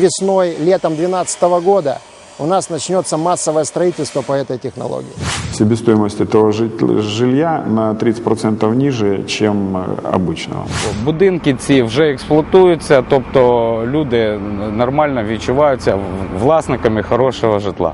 весной, летом 2012 года у нас начнется массовое строительство по этой технологии. Себестоимость этого жит- жилья на 30% ниже, чем э, обычного. Будинки ці вже експлуатуються, тобто люди нормально відчуваються власниками хорошого житла.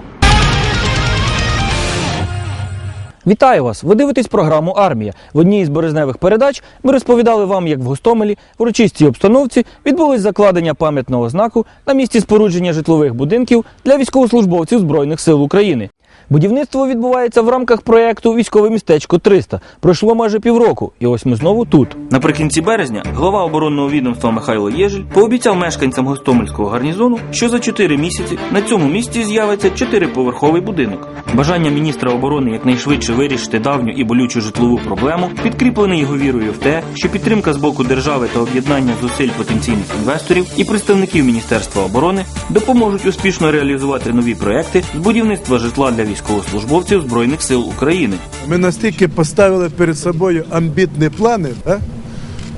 Вітаю вас! Ви дивитесь програму Армія. В одній із березневих передач ми розповідали вам, як в Гостомелі в урочистій обстановці відбулось закладення пам'ятного знаку на місці спорудження житлових будинків для військовослужбовців Збройних сил України. Будівництво відбувається в рамках проєкту Військове містечко 300. Пройшло майже півроку, і ось ми знову тут. Наприкінці березня глава оборонного відомства Михайло Єжель пообіцяв мешканцям Гостомельського гарнізону, що за 4 місяці на цьому місці з'явиться чотириповерховий будинок. Бажання міністра оборони якнайшвидше вирішити давню і болючу житлову проблему підкріплене його вірою в те, що підтримка з боку держави та об'єднання зусиль потенційних інвесторів і представників Міністерства оборони допоможуть успішно реалізувати нові проекти з будівництва житла для військовослужбовців Збройних сил України. Ми настільки поставили перед собою амбітні плани,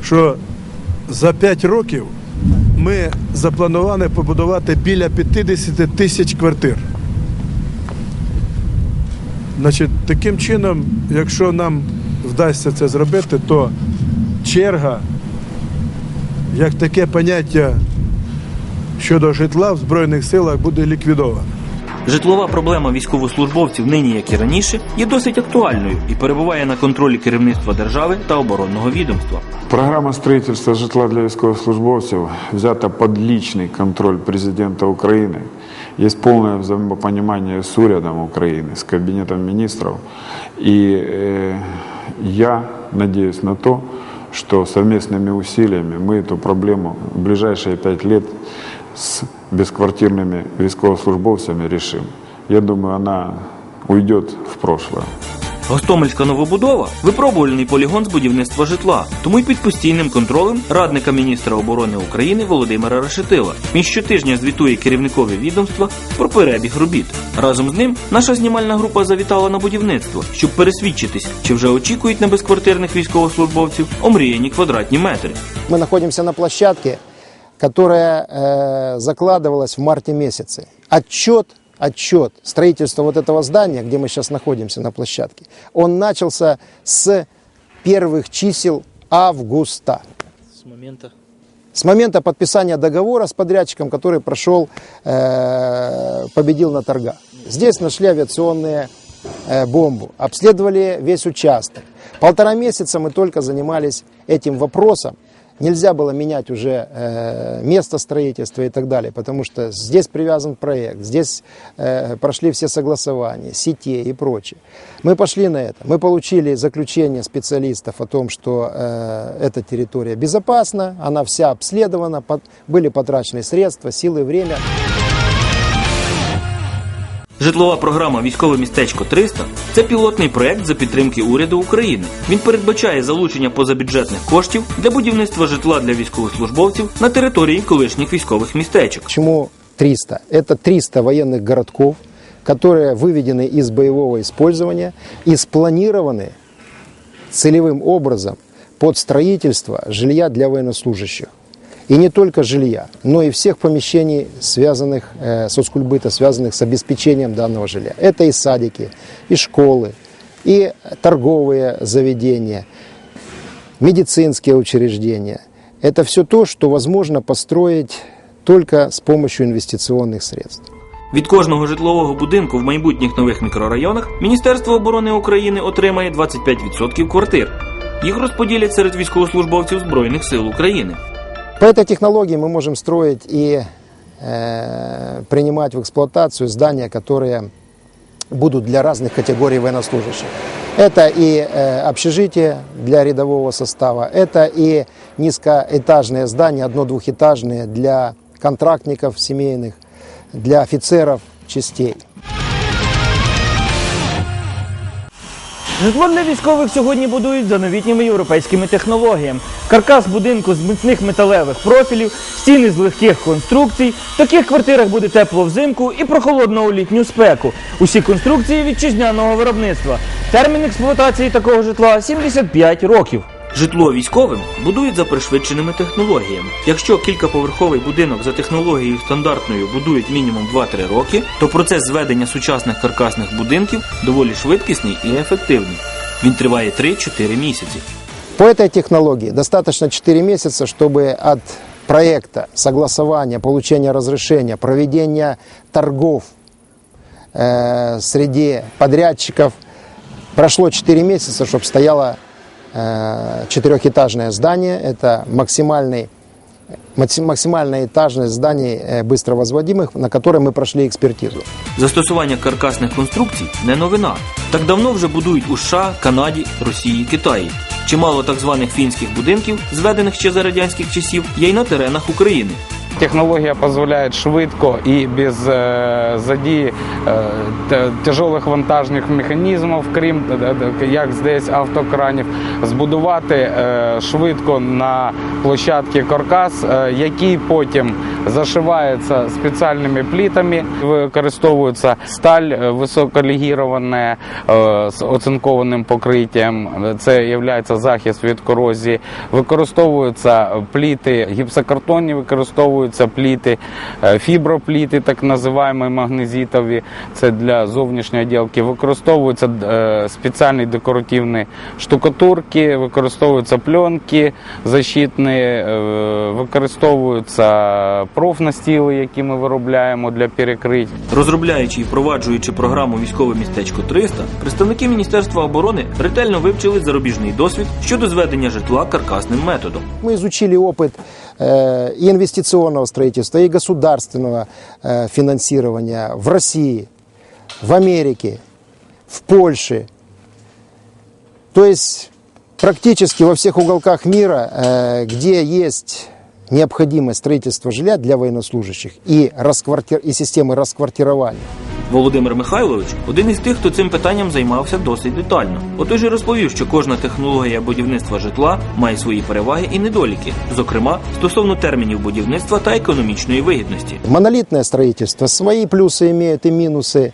що за 5 років ми запланували побудувати біля 50 тисяч квартир. Значить, таким чином, якщо нам вдасться це зробити, то черга, як таке поняття щодо житла в Збройних силах буде ліквідована. Житлова проблема військовослужбовців нині, як і раніше, є досить актуальною і перебуває на контролі керівництва держави та оборонного відомства. Программа строительства житла для військовослужбовців взята под личный контроль президента Украины. Есть полное взаимопонимание с урядом Украины, с кабинетом министров. И э, я надеюсь на то, что совместными усилиями мы эту проблему в ближайшие пять лет с бесквартирными військовослужбовцами решим. Я думаю, она уйдет в прошлое. Гостомельська новобудова випробувальний полігон з будівництва житла, тому й під постійним контролем радника міністра оборони України Володимира Решетила. Він щотижня звітує керівникові відомства про перебіг робіт. Разом з ним наша знімальна група завітала на будівництво, щоб пересвідчитись, чи вже очікують на безквартирних військовослужбовців омріяні квадратні метри. Мы находимся на площадке, которая э, закладывалась в марте месяце. Отчет, отчет строительства вот этого здания, где мы сейчас находимся на площадке, он начался с первых чисел августа. З моменту С момента подписания договора с подрядчиком, который прошел, э, победил на торгах. Здесь нашли авиационные э, бомбу, обследовали весь участок. Полтора месяца мы только занимались этим вопросом. Нельзя было менять уже э, место строительства и так далее, потому что здесь привязан проект, здесь э, прошли все согласования, сетей и прочее. Мы пошли на это. Мы получили заключение специалистов о том, что э, эта территория безопасна, она вся обследована, под- были потрачены средства, силы, время. Житлова програма Військове містечко 300 це пілотний проект за підтримки уряду України. Він передбачає залучення позабюджетних коштів для будівництва житла для військовослужбовців на території колишніх військових містечок. Почему 300? Это 300 военных городков, которые выведены из боевого использования и спланированы целевым образом под строительство жилья для военнослужащих. И не только жилья, но и всех помещений, связанных э, соцкульбыта, связанных с обеспечением данного жилья. Это и садики, и школы, и торговые заведения, медицинские учреждения. Это все то, что возможно построить только с помощью инвестиционных средств. Від кожного житлового будинку в майбутніх нових мікрорайонах Міністерство оборони України отримає 25% квартир. Їх розподілять серед військовослужбовців Збройних сил України. По этой технологии мы можем строить и э, принимать в эксплуатацию здания, которые будут для разных категорий военнослужащих. Это и э, общежитие для рядового состава, это и низкоэтажные здания, одно-двухэтажные для контрактников семейных, для офицеров частей. Житло для військових сьогодні будують за новітніми європейськими технологіями. Каркас будинку з міцних металевих профілів, стіни з легких конструкцій. В таких квартирах буде тепло взимку і прохолодно у літню спеку. Усі конструкції вітчизняного виробництва. Термін експлуатації такого житла 75 років. Житло військовим будують за пришвидшеними технологіями. Якщо кількаповерховий будинок за технологією стандартною будують мінімум 2-3 роки, то процес зведення сучасних каркасних будинків доволі швидкісний і ефективний. Він триває 3-4 місяці. По этой технологии достаточно 4 месяца, чтобы от проекта, согласования, получения разрешения, проведения торгов э, среди подрядчиков прошло 4 месяца, чтобы стояло э, четырехэтажное здание. Это максимальный, макси- максимальная этажность зданий э, быстро возводимых, на которой мы прошли экспертизу. Застосування каркасних конструкцій не новина. Так давно вже будують у США, Канаді, Росії, Китаї. Чимало так званих фінських будинків, зведених ще за радянських часів, є й на теренах України. Технологія дозволяє швидко і без е, задії е, тяжелих вантажних механізмів, крім е, як здесь автокранів, збудувати швидко на площадці каркас, який потім зашивається спеціальними плітами. Використовується сталь високолегірована е, з оцинкованим покриттям. Це є захист від корозії. Використовуються пліти гіпсокартонні, використовуються пліти, е, фібропліти, так називаємо магнезитові. Це для зовнішньої ділки. Використовуються е, спеціальні декоративні штукатурки, використовуються пленки защитні, е, використовуються профнастіли, які ми виробляємо для перекриття. Розробляючи і впроваджуючи програму Військове містечко 300, представники Міністерства оборони ретельно вивчили зарубіжний досвід щодо зведення житла каркасним методом. Мы изучили опыт э, и инвестиционного строительства, и государственного э, финансирования в России, в Америке, в Польше. То есть практически во всех уголках мира, э, где есть необходимость строительства жилья для военнослужащих и, расквартир... и системы расквартирования. Володимир Михайлович один із тих, хто цим питанням займався досить детально. Отож і розповів, що кожна технологія будівництва житла має свої переваги і недоліки, зокрема стосовно термінів будівництва та економічної вигідності. Монолитное строительство свои плюсы имеет и минусы.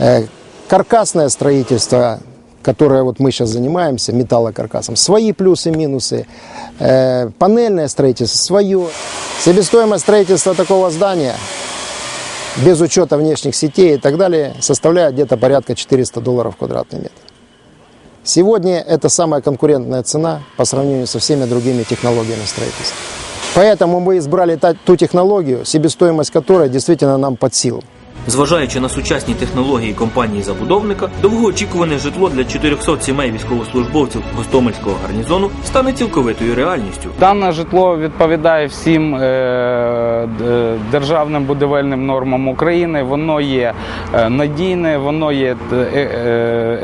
Э, Каркасное строительство, которое вот мы сейчас занимаемся, металлокаркасом, свои плюсы и минусы. Э, Панельное строительство свое. Себестоимость строительства такого здания Без учета внешних сетей и так далее составляет где-то порядка 400 долларов квадратный метр. Сегодня это самая конкурентная цена по сравнению со всеми другими технологиями строительства. Поэтому мы избрали ту технологию, себестоимость которой действительно нам под силу. Зважаючи на сучасні технології компанії забудовника, довгоочікуване житло для 400 сімей військовослужбовців Гостомельського гарнізону стане цілковитою реальністю. Дане житло відповідає всім е, державним будівельним нормам України. Воно є е, надійне, воно є е,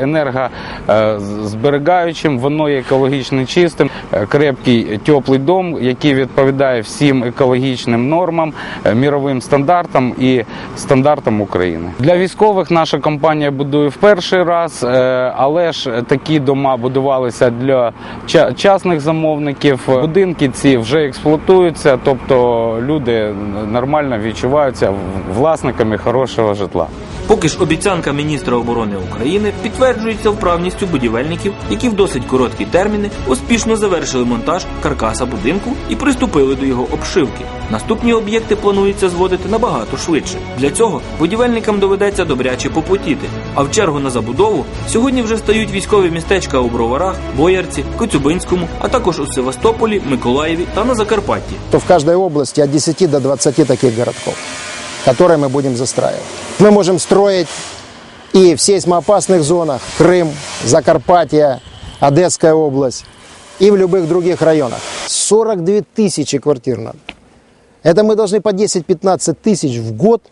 е, енергозберігаючим, воно є екологічно чистим, Е, крепкий теплий дом, який відповідає всім екологічним нормам, е, міровим стандартам і стандартам України. Для військових наша компанія будує в перший раз, але ж такі дома будувалися для ча- частних замовників. Будинки ці вже експлуатуються, тобто люди нормально відчуваються власниками хорошого житла. Поки ж обіцянка міністра оборони України підтверджується вправністю будівельників, які в досить короткі терміни успішно завершили монтаж каркаса будинку і приступили до його обшивки. Наступні об'єкти планується зводити набагато швидше. Для цього будівельникам доведеться добряче попотіти. А в чергу на забудову сьогодні вже стають військові містечка у Броварах, Боярці, Коцюбинському, а також у Севастополі, Миколаєві та на Закарпатті. То в каждой области от 10 до 20 таких городков, которые мы будем застраивать. Мы можем строить и в сейсмоопасных зонах Крым, Закарпатье, Одесская область и в любых других районах. 42 тысячи квартир надо. Это мы должны по 10-15 тысяч в год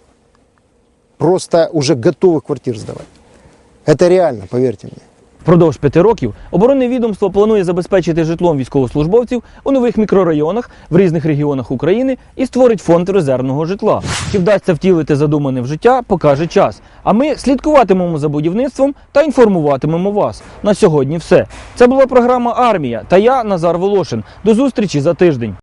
просто уже готовых квартир сдавать. Это реально, поверьте мне. Впродовж п'яти років оборонне відомство планує забезпечити житлом військовослужбовців у нових мікрорайонах в різних регіонах України і створить фонд резервного житла. Чи вдасться втілити задумане в життя, покаже час. А ми слідкуватимемо за будівництвом та інформуватимемо вас. На сьогодні все. Це була програма Армія та я, Назар Волошин. До зустрічі за тиждень.